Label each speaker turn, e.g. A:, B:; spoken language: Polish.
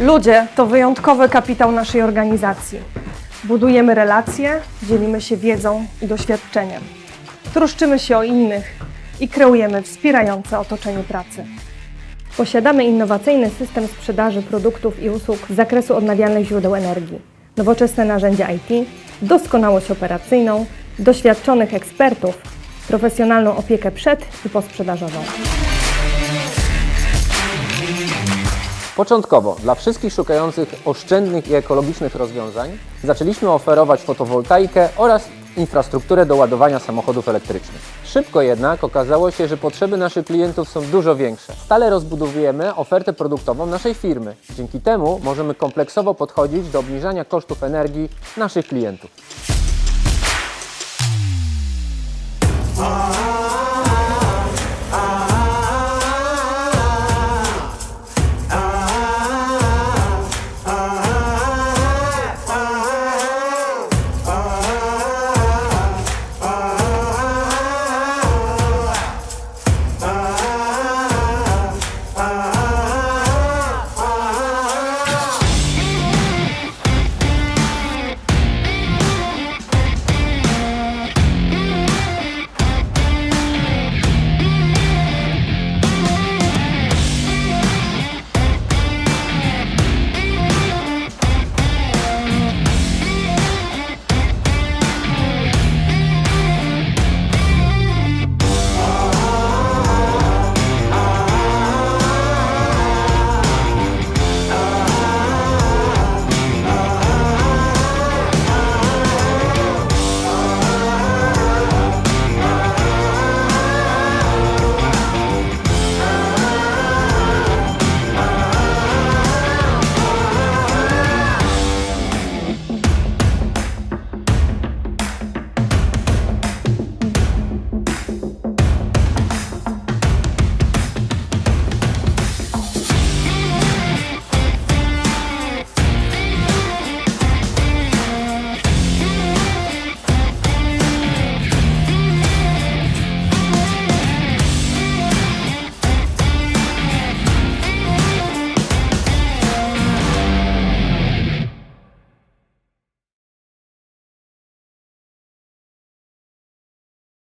A: Ludzie to wyjątkowy kapitał naszej organizacji. Budujemy relacje, dzielimy się wiedzą i doświadczeniem. Troszczymy się o innych i kreujemy wspierające otoczenie pracy. Posiadamy innowacyjny system sprzedaży produktów i usług z zakresu odnawialnych źródeł energii, nowoczesne narzędzia IT, doskonałość operacyjną, doświadczonych ekspertów, profesjonalną opiekę przed i posprzedażową.
B: Początkowo dla wszystkich szukających oszczędnych i ekologicznych rozwiązań zaczęliśmy oferować fotowoltaikę oraz infrastrukturę do ładowania samochodów elektrycznych. Szybko jednak okazało się, że potrzeby naszych klientów są dużo większe. Stale rozbudowujemy ofertę produktową naszej firmy. Dzięki temu możemy kompleksowo podchodzić do obniżania kosztów energii naszych klientów.